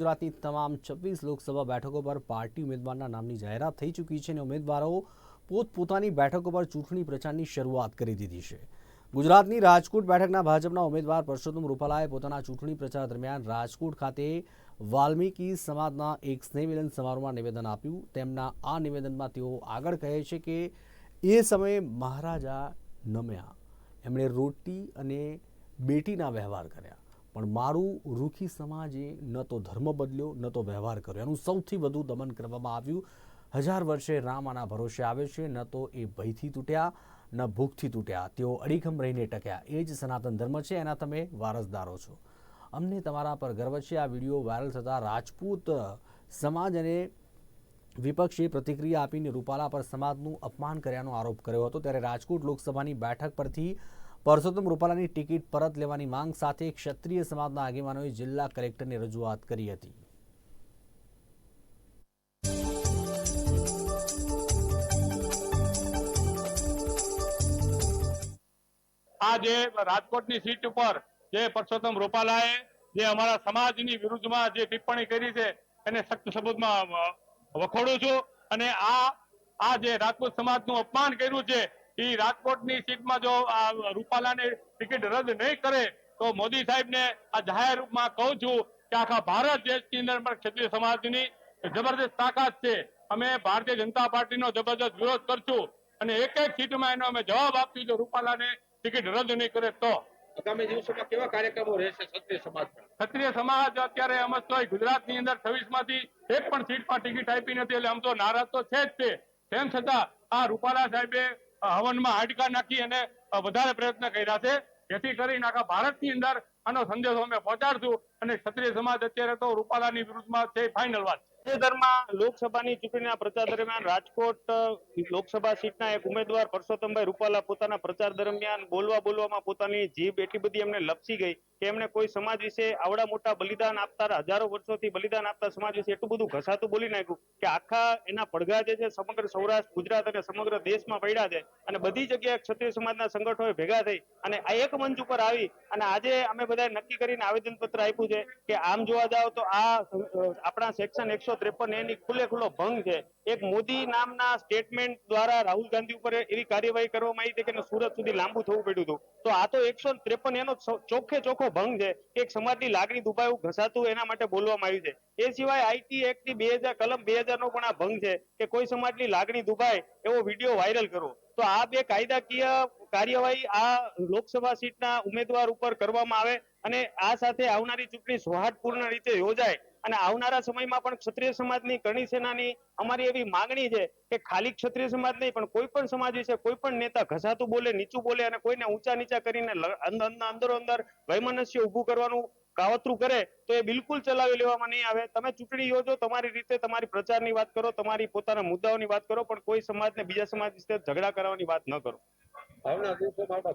ગુજરાતની તમામ છવ્વીસ લોકસભા બેઠકો પર પાર્ટી ઉમેદવારના નામની જાહેરાત થઈ ચૂકી છે અને ઉમેદવારો પોતપોતાની બેઠકો પર ચૂંટણી પ્રચારની શરૂઆત કરી દીધી છે. ગુજરાતની રાજકોટ બેઠકના ભાજપના ઉમેદવાર પરસોત્તમ રૂપાલાએ પોતાના ચૂંટણી પ્રચાર દરમિયાન રાજકોટ ખાતે વાલ્મીકી સમાજના એક સ્નેહમિલન સમારોહમાં નિવેદન આપ્યું. તેમના આ નિવેદનમાં તેઓ આગળ કહે છે કે, એ સમયે મહારાજા નમ્યા. એમણે રોટી અને બેટીના વ્યવહાર કર્યા. પણ મારું રૂખી સમાજે ન તો ધર્મ બદલ્યો, ન તો વ્યવહાર કર્યો. એનું સૌથી વધુ દમન કરવામાં આવ્યું. હજાર વર્ષે રામ આના ભરોસે આવે છે, ન તો એ ભયથી તૂટ્યા, ન ભૂખથી તૂટ્યા. તેઓ અડીખમ રહીને ટક્યા. એ જ સનાતન ધર્મ છે, એના તમે વારસદારો છો. અમને તમારા પર ગર્વ છે. આ વીડિયો વાયરલ થતાં રાજપૂત સમાજ અને વિપક્ષે પ્રતિક્રિયા આપીને રૂપાલા પર સમાજનું અપમાન કર્યાનો આરોપ કર્યો હતો. ત્યારે રાજકોટ લોકસભાની બેઠક પરથી પરસોત્તમ રૂપાલાની ટિકિટ પરત લેવાની માંગ સાથે ક્ષત્રિય સમાજના આગેવાનોએ જિલ્લા કલેક્ટરને રજૂઆત કરી હતી. આ જે રાજકોટની સીટ ઉપર જે પરસોત્તમ રૂપાલાએ જે અમારા સમાજની વિરુદ્ધમાં જે ટિપ્પણી કરી છે, એને સખ્ત શબ્દમાં વખોડું છું. અને આ આ જે રાજકોટ સમાજનું અપમાન કર્યું છે એ રાજકોટની સીટમાં જો આ રૂપાલાની ટિકિટ રદ નહીં કરે તો મોદી સાહેબને આ જાહેર રૂપમાં કહું છું કે આખા ભારત દેશની અંદર પણ ક્ષત્રિય સમાજની જબરદસ્ત તાકાત છે. અમે ભારતીય જનતા પાર્ટીનો જબરદસ્ત વિરોધ કરશું અને એક એક સીટમાં એનો અમે જવાબ આપશું જો રૂપાલાને ટિકિટ રદ નહીં કરે તો. આગામી દિવસોમાં કેવા કાર્યક્રમો રહેશે ક્ષત્રિય સમાજના? ક્ષત્રિય સમાજ અત્યારે સમજતો તો ગુજરાતની અંદર છવ્વીસમાંથી એક પણ સીટમાં ટિકિટ આપી નથી એટલે આમ તો નારાજ તો છે જ તે. તેમ છતાં આ રૂપાલા સાહેબે હવનમાં હાડકા નાખી અને વધારે પ્રયત્ન કર્યા છે. જેથી કરીને આખા ભારતની અંદર આનો સંદેશો અમે પહોંચાડશું અને ક્ષત્રિય સમાજ અત્યારે તો રૂપાલાની વિરુદ્ધમાં છે ફાઇનલ વાત તાજેતરમાં લોકસભાની ચૂંટણીના પ્રચાર દરમિયાન રાજકોટ લોકસભા સીટના એક ઉમેદવાર પરસોત્તમભાઈ રૂપાલા પોતાના પ્રચાર દરમિયાન બોલવા બોલવામાં પોતાની જીભ એટલી બધી એમને લપસી ગઈ કે એમને કોઈ સમાજ વિશે આવડા મોટા બલિદાન આપતા હજારો વર્ષોથી બલિદાન આપતા સમાજ વિશે એટલું બધું ઘસાતું બોલી નાખ્યું કે આખા એના પડઘા જે છે સમગ્ર સૌરાષ્ટ્ર, ગુજરાત અને સમગ્ર દેશમાં પડ્યા છે અને બધી જગ્યાએ ક્ષત્રિય સમાજના સંગઠનો ભેગા થઈ અને આ એક મંચ ઉપર આવી અને આજે અમે બધાએ નક્કી કરીને આવેદન પત્ર આપ્યું છે કે આમ જોવા જાવ તો આ આપણા સેક્શન એકસો ત્રેપન એની ખુલ્લે ખુલ્લો ભંગ છે. એક મોદી નામના સ્ટેટમેન્ટ દ્વારા રાહુલ ગાંધી ઉપર એવી કાર્યવાહી કરવામાં આવી કે સુરત સુધી લાંબુ થવું પડ્યું હતું. તો આ તો એકસો ત્રેપન એનો ચોખ્ખે ચોખ્ખો ભંગ છે કે એક સમાજની લાગણી દુભાયું, ઘસાતું એના માટે બોલવામાં આવ્યું છે. એ સિવાય આઈટી એક્ટની બે હજાર કલમ બે હજાર નો પણ આ ભંગ છે કે કોઈ સમાજની લાગણી દુભાય એવો વીડિયો વાયરલ કરવો તો આ બે કાયદાકીય કાર્યવાહી આ લોકસભા સીટના ઉમેદવાર ઉપર કરવામાં આવે અને આ સાથે આવનારી ચૂંટણી સૌહાર્દપૂર્ણ રીતે યોજાય અને આવનારા સમયમાં પણ ક્ષત્રિય સમાજની કરણી સેનાની અમારી એવી માંગણી છે કે ખાલી ક્ષત્રિય સમાજ નહીં, પણ કોઈ પણ સમાજ વિશે કોઈ પણ નેતા ઘસાતું બોલે, નીચું બોલે અને કોઈને ઊંચા નીચા કરીને અંદરો અંદર વૈમનસ્ય ઊભું કરવાનું કાવતરું કરે તો એ બિલકુલ ચલાવી લેવામાં નહીં આવે. તમે ચૂંટણી યોજો તમારી રીતે તમારી પ્રચારની વાત કરો તમારી પોતાના મુદ્દાઓની વાત કરો પણ કોઈ સમાજને બીજા સમાજ વિશે ઝઘડા કરવાની વાત ન કરો. આવનારા દિવસોમાં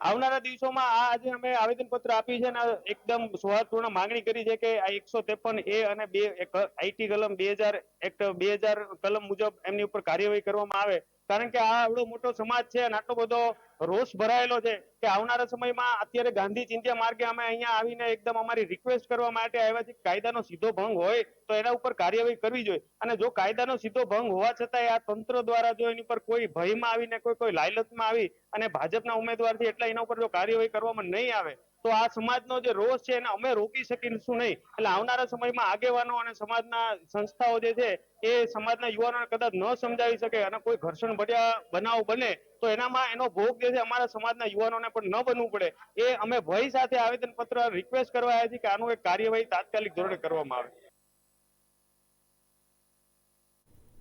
આવનારા આ આજે અમે આવેદન પત્ર આપી છે અને એકદમ સૌહાર્દપૂર્ણ માંગણી કરી છે કે આ એકસો ત્રેપન એ અને બે આઈટી કલમ બે હજાર એક્ટ બે હજાર કલમ મુજબ એમની ઉપર કાર્યવાહી કરવામાં આવે. કારણ કે આ આવડો મોટો સમાજ છે અને આટલો બધો રોષ ભરાયેલો છે કે આવનારા સમયમાં અત્યારે ગાંધી ચિંત્યા માર્ગે અમે અહીંયા આવીને એકદમ અમારી રિક્વેસ્ટ કરવા માટે આવ્યા છે કાયદાનો સીધો ભંગ હોય તો એના ઉપર કાર્યવાહી કરવી જોઈએ. અને જો કાયદાનો સીધો ભંગ હોવા છતાંય આ તંત્ર દ્વારા જો એની ઉપર કોઈ ભયમાં આવીને કોઈ કોઈ લાયલતમાં આવી અને ભાજપના ઉમેદવારથી એટલા એના ઉપર જો કાર્યવાહી કરવામાં નહીં આવે, તો આ સમાજનો જે રોષ છે એને અમે રોકી શકીશું નહીં. એટલે આવનારા સમયમાં આગેવાનો અને સમાજના સંસ્થાઓ જે છે એ સમાજના યુવાનોને કદાચ ન સમજાવી શકે અને કોઈ ઘર્ષણ ભર્યા બનાવ બને તો એનામાં એનો ભોગ જે છે અમારા સમાજના યુવાનોને પણ ન બનવું પડે. એ અમે ભય સાથે આવેદન પત્ર રિક્વેસ્ટ કરવા આવ્યા છીએ કે આનું એક કાર્યવાહી તાત્કાલિક ધોરણે કરવામાં આવે.